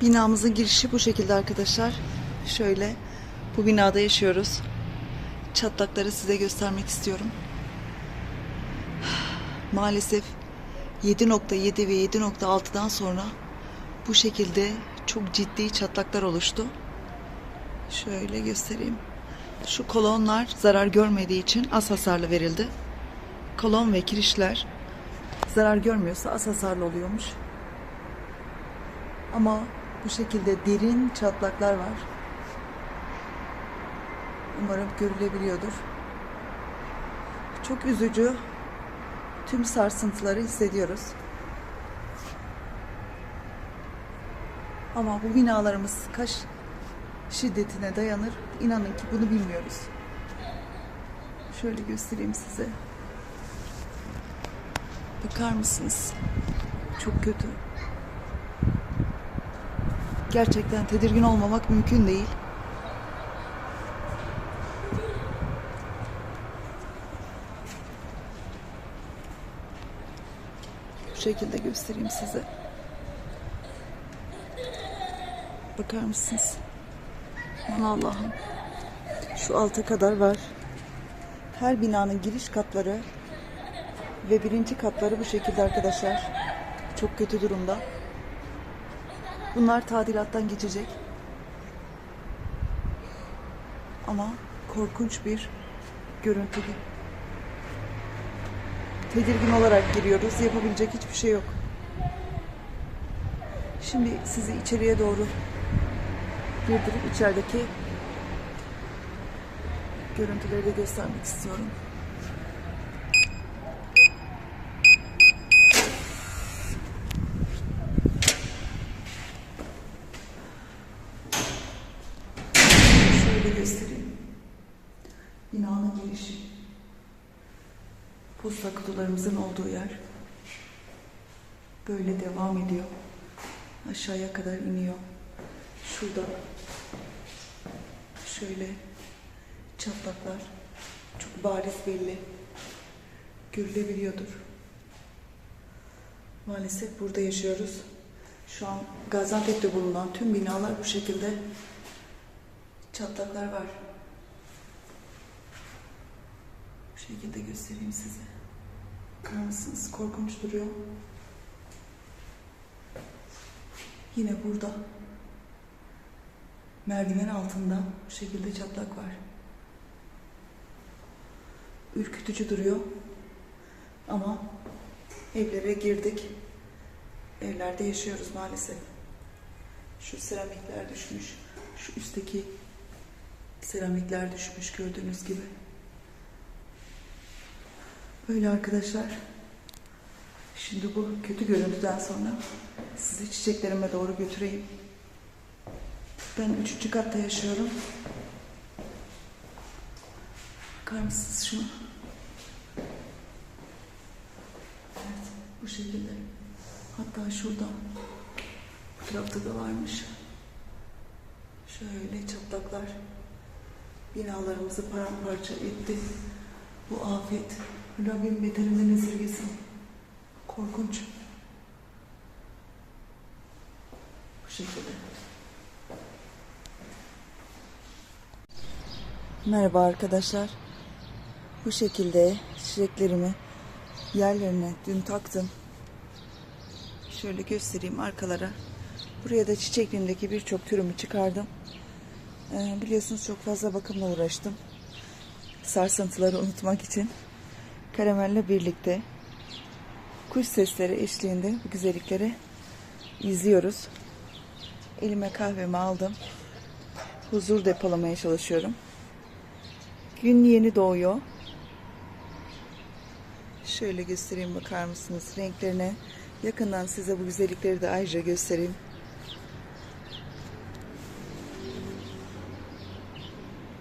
Binamızın girişi bu şekilde arkadaşlar. Şöyle bu binada yaşıyoruz. Çatlakları size göstermek istiyorum. Maalesef 7.7 ve 7.6'dan sonra bu şekilde çok ciddi çatlaklar oluştu. Şöyle göstereyim. Şu kolonlar zarar görmediği için az hasarlı verildi. Kolon ve kirişler zarar görmüyorsa az hasarlı oluyormuş. Ama bu şekilde derin çatlaklar var. Umarım görülebiliyordur. Çok üzücü. Tüm sarsıntıları hissediyoruz. Ama bu binalarımız kaç şiddetine dayanır inanın ki bunu bilmiyoruz. Şöyle göstereyim size. Bakar mısınız? Çok kötü. Gerçekten tedirgin olmamak mümkün değil. Bu şekilde göstereyim size. Bakar mısınız? Aman Allah'ım. Şu alta kadar var. Her binanın giriş katları ve birinci katları bu şekilde arkadaşlar. Çok kötü durumda. Bunlar tadilattan geçecek. Ama korkunç bir görüntü. Tedirgin olarak giriyoruz. Yapabilecek hiçbir şey yok. Şimdi sizi içeriye doğru girdirip içerideki görüntüleri de göstermek istiyorum. Şöyle göstereyim. Binanın girişi. Posta kutularımızın olduğu yer. Böyle devam ediyor. Aşağıya kadar iniyor. Şurada şöyle çatlaklar çok bariz belli. Görülebiliyordur. Maalesef burada yaşıyoruz. Şu an Gaziantep'te bulunan tüm binalar bu şekilde çatlaklar var. Bu şekilde göstereyim size. Bakar mısınız? Korkunç duruyor. Yine burada merdiven altında bu şekilde çatlak var. Ürkütücü duruyor. Ama evlere girdik. Evlerde yaşıyoruz maalesef. Şu seramikler düşmüş. Şu üstteki seramikler düşmüş gördüğünüz gibi. Böyle arkadaşlar. Şimdi bu kötü görüntüden sonra sizi çiçeklerime doğru götüreyim. Ben üçüncü katta yaşıyorum. Bakar mısınız şuna? Evet, bu şekilde. Hatta şurada, bu tarafta da varmış. Şöyle çatlaklar binalarımızı paramparça etti. Bu afet Rabbim beterinden esirgesin. Korkunç. Bu şekilde. Merhaba arkadaşlar. Bu şekilde çiçeklerimi yerlerine dün taktım. Şöyle göstereyim arkalara. Buraya da çiçekliğimdeki birçok türümü çıkardım. Ee, biliyorsunuz çok fazla bakımla uğraştım. Sarsıntıları unutmak için. Karamelle birlikte kuş sesleri eşliğinde bu güzellikleri izliyoruz. Elime kahvemi aldım. Huzur depolamaya çalışıyorum. Gün yeni doğuyor. Şöyle göstereyim bakar mısınız renklerine. Yakından size bu güzellikleri de ayrıca göstereyim.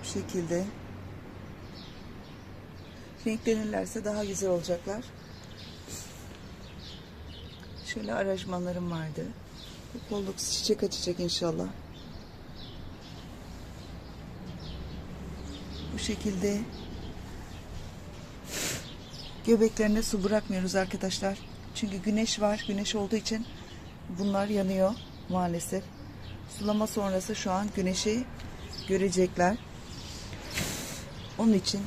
Bu şekilde. Renklenirlerse daha güzel olacaklar. Şöyle aranjmanlarım vardı. Bu Pollux çiçek açacak inşallah. Bu şekilde göbeklerine su bırakmıyoruz arkadaşlar. Çünkü güneş var. Güneş olduğu için bunlar yanıyor maalesef. Sulama sonrası şu an güneşi görecekler. Onun için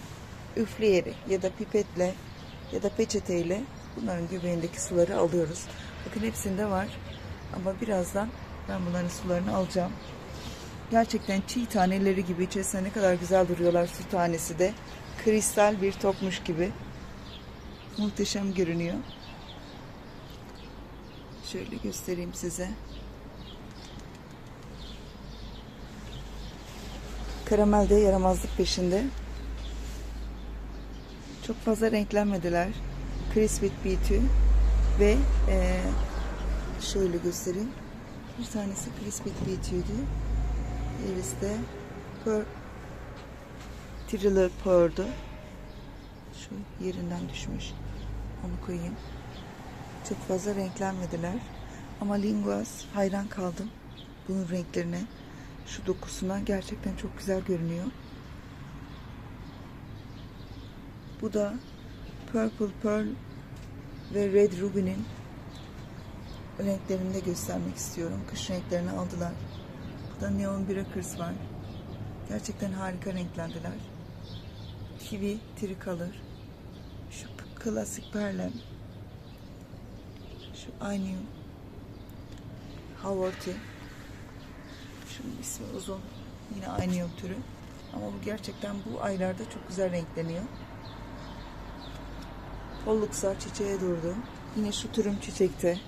üfleyerek ya da pipetle ya da peçeteyle bunların göbeğindeki suları alıyoruz. Bakın hepsinde var. Ama birazdan ben bunların sularını alacağım. Gerçekten çiğ taneleri gibi içerisinde ne kadar güzel duruyorlar su tanesi de. Kristal bir topmuş gibi. Muhteşem görünüyor. Şöyle göstereyim size. Karamel de yaramazlık peşinde. Çok fazla renklenmediler. Crispit B2 ve eee, şöyle göstereyim. Bir tanesi Crispit B2'ydi. Diğerisi de Per Thriller Pearl'du. Şu yerinden düşmüş. Onu koyayım. Çok fazla renklenmediler. Ama Linguas hayran kaldım. Bunun renklerine, şu dokusuna gerçekten çok güzel görünüyor. Bu da Purple Pearl ve Red Ruby'nin renklerini de göstermek istiyorum. Kış renklerini aldılar. Burada Neon Breakers var. Gerçekten harika renklendiler. Kiwi Tricolor. Şu klasik Perlem. Şu aynı Havarti. Şunun ismi uzun. Yine aynı yıl türü. Ama bu gerçekten bu aylarda çok güzel renkleniyor. Polluksar çiçeğe durdu. Yine şu türüm çiçekte.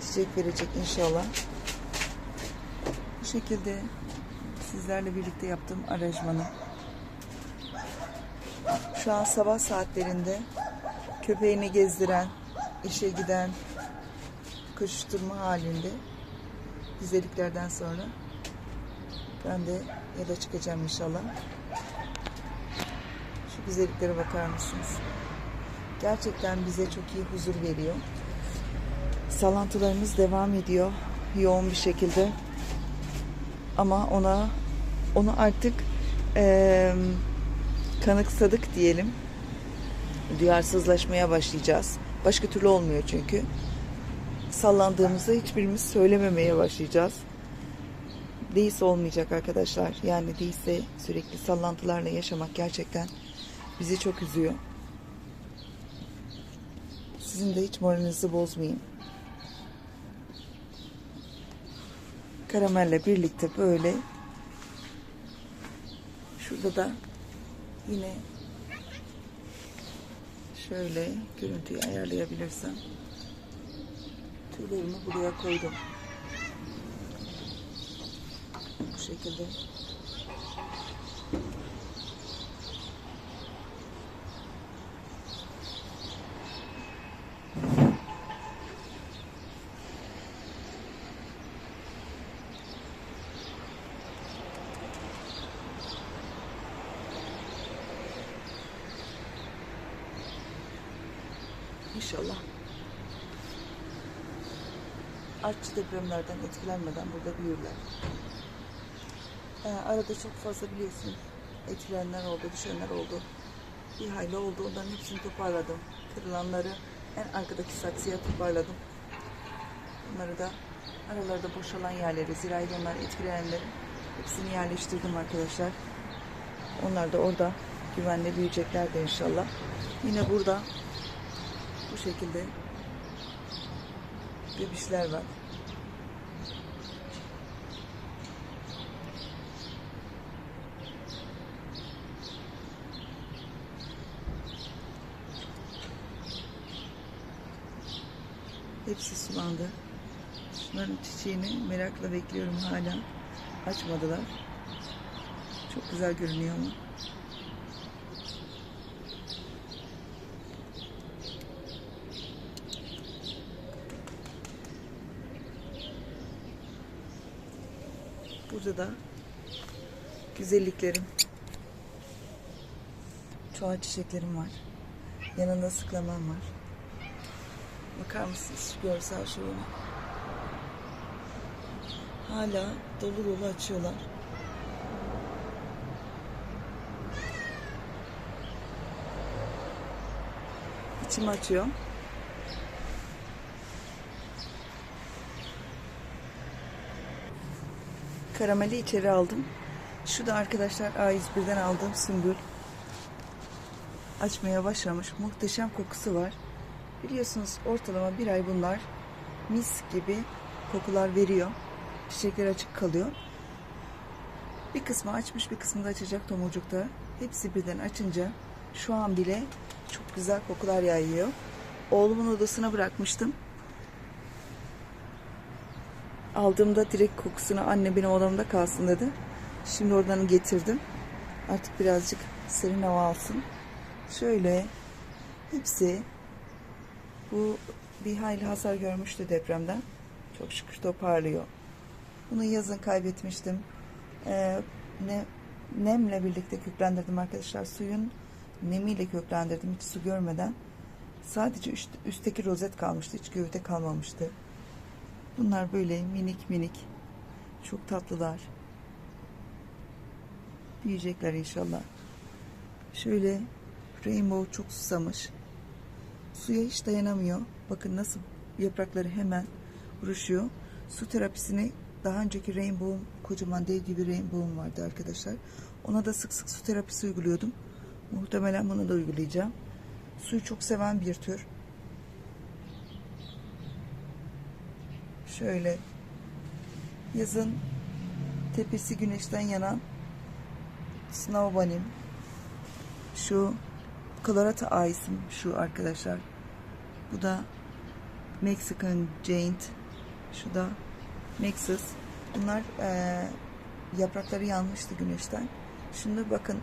Çiçek verecek inşallah. Bu şekilde sizlerle birlikte yaptığım aranjmanı. Şu an sabah saatlerinde köpeğini gezdiren, işe giden, koşuşturma halinde güzelliklerden sonra ben de ya da çıkacağım inşallah. Güzelliklere bakar mısınız? Gerçekten bize çok iyi huzur veriyor. Sallantılarımız devam ediyor yoğun bir şekilde. Ama ona onu artık eee kanıksadık diyelim. Duyarsızlaşmaya başlayacağız. Başka türlü olmuyor çünkü. Sallandığımızda hiçbirimiz söylememeye başlayacağız. Değilse olmayacak arkadaşlar. Yani değilse sürekli sallantılarla yaşamak gerçekten bizi çok üzüyor. Sizin de hiç moralinizi bozmayayım. Karamelle birlikte böyle şurada da yine şöyle görüntüyü ayarlayabilirsem tüylerimi buraya koydum. Bu şekilde. İnşallah. Artçı depremlerden etkilenmeden burada büyürler. Ee, arada çok fazla biliyorsun etkilenenler oldu, düşenler oldu. Bir hayli oldu. Onların hepsini toparladım. Kırılanları en arkadaki saksıya toparladım. Bunları da aralarda boşalan yerleri, zirayla onlar etkilenenleri hepsini yerleştirdim arkadaşlar. Onlar da orada güvenle büyüyecekler de inşallah. Yine burada bu şekilde bebişler var. Hepsi sulandı. Şunların çiçeğini merakla bekliyorum hala. Açmadılar. Çok güzel görünüyor ama. Burada da güzelliklerim. Çoğal çiçeklerim var. Yanında sıklamam var. Bakar mısınız şu görsel şovuna? Hala dolu dolu açıyorlar. İçim açıyor. Karameli içeri aldım. Şu da arkadaşlar A101'den aldığım sümbül. Açmaya başlamış. Muhteşem kokusu var. Biliyorsunuz ortalama bir ay bunlar mis gibi kokular veriyor. Çiçekler açık kalıyor. Bir kısmı açmış bir kısmı da açacak tomurcukta. Hepsi birden açınca şu an bile çok güzel kokular yayıyor. Oğlumun odasına bırakmıştım. Aldığımda direkt kokusunu anne benim odamda kalsın dedi. Şimdi oradan getirdim. Artık birazcık serin hava alsın. Şöyle hepsi bu bir hayli hasar görmüştü depremden. Çok şükür toparlıyor. Bunu yazın kaybetmiştim. Ee, ne, nemle birlikte köklendirdim arkadaşlar. Suyun nemiyle köklendirdim hiç su görmeden. Sadece üst, üstteki rozet kalmıştı. Hiç gövde kalmamıştı. Bunlar böyle minik minik. Çok tatlılar. Büyüyecekler inşallah. Şöyle rainbow çok susamış. Suya hiç dayanamıyor. Bakın nasıl yaprakları hemen vuruşuyor. Su terapisini daha önceki rainbow'um kocaman dev gibi rainbow'um vardı arkadaşlar. Ona da sık sık su terapisi uyguluyordum. Muhtemelen bunu da uygulayacağım. Suyu çok seven bir tür. Şöyle yazın tepesi güneşten yanan snow bunny'm. Şu Colorado Ice'ım şu arkadaşlar. Bu da Mexican Giant. Şu da Nexus. Bunlar eee, yaprakları yanmıştı güneşten. Şimdi bakın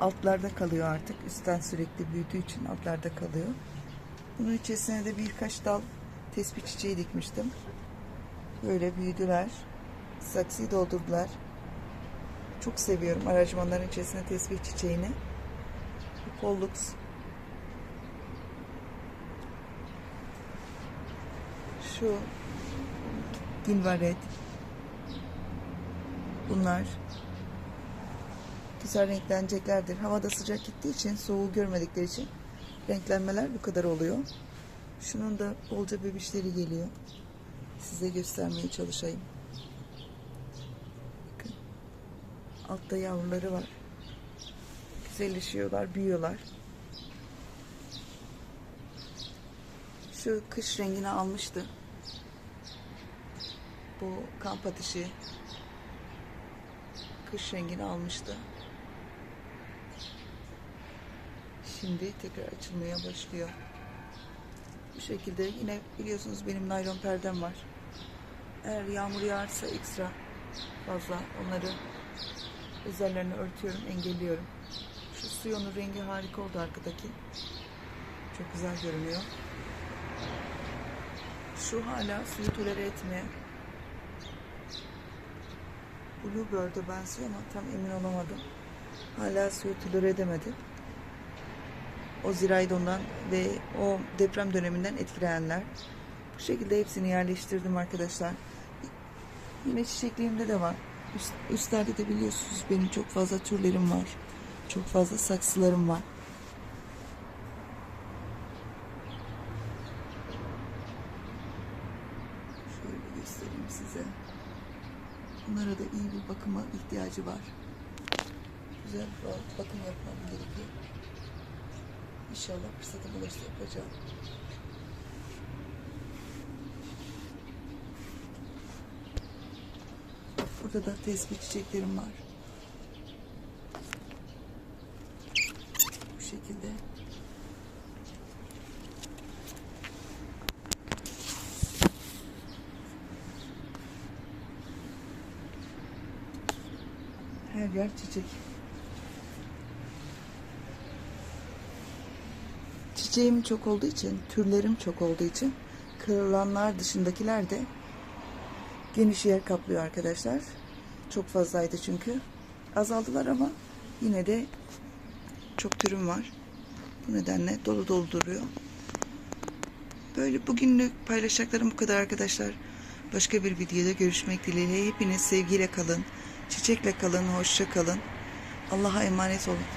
altlarda kalıyor artık. Üstten sürekli büyüdüğü için altlarda kalıyor. Bunun içerisine de birkaç dal tespih çiçeği dikmiştim. Böyle büyüdüler. Saksıyı doldurdular. Çok seviyorum aranjmanların içerisine tespih çiçeğini. Pollux. Şu Gilvaret. Bunlar güzel renkleneceklerdir. Havada sıcak gittiği için, soğuğu görmedikleri için renklenmeler bu kadar oluyor. Şunun da bolca bebişleri geliyor. Size göstermeye çalışayım. Bakın. Altta yavruları var. Güzelleşiyorlar, büyüyorlar. Şu kış rengini almıştı. Bu kamp ateşi kış rengini almıştı. Şimdi tekrar açılmaya başlıyor. Şekilde yine biliyorsunuz benim naylon perdem var. Eğer yağmur yağarsa ekstra fazla onları üzerlerini örtüyorum, engelliyorum. Şu suyonun rengi harika oldu arkadaki. Çok güzel görünüyor. Şu hala suyu tolere etmeyen Bluebird'e benziyor ama tam emin olamadım. Hala suyu tolere edemedi. O ziraydondan ve o deprem döneminden etkilenenler. Bu şekilde hepsini yerleştirdim arkadaşlar. Yine çiçeklerimde de var. Üst, üstlerde de biliyorsunuz benim çok fazla türlerim var. Çok fazla saksılarım var. Şöyle göstereyim size. Bunlara da iyi bir bakıma ihtiyacı var. Güzel bir bakım yapmam gerekiyor. İnşallah fırsatım olursa yapacağım. Burada da tespih çiçeklerim var. Bu şekilde. Her yer çiçek. Çiçeğim çok olduğu için, türlerim çok olduğu için kırılanlar dışındakiler de geniş yer kaplıyor arkadaşlar. Çok fazlaydı çünkü. Azaldılar ama yine de çok türüm var. Bu nedenle dolu dolu duruyor. Böyle bugünlük paylaşacaklarım bu kadar arkadaşlar. Başka bir videoda görüşmek dileğiyle. Hepiniz sevgiyle kalın. Çiçekle kalın. Hoşça kalın. Allah'a emanet olun.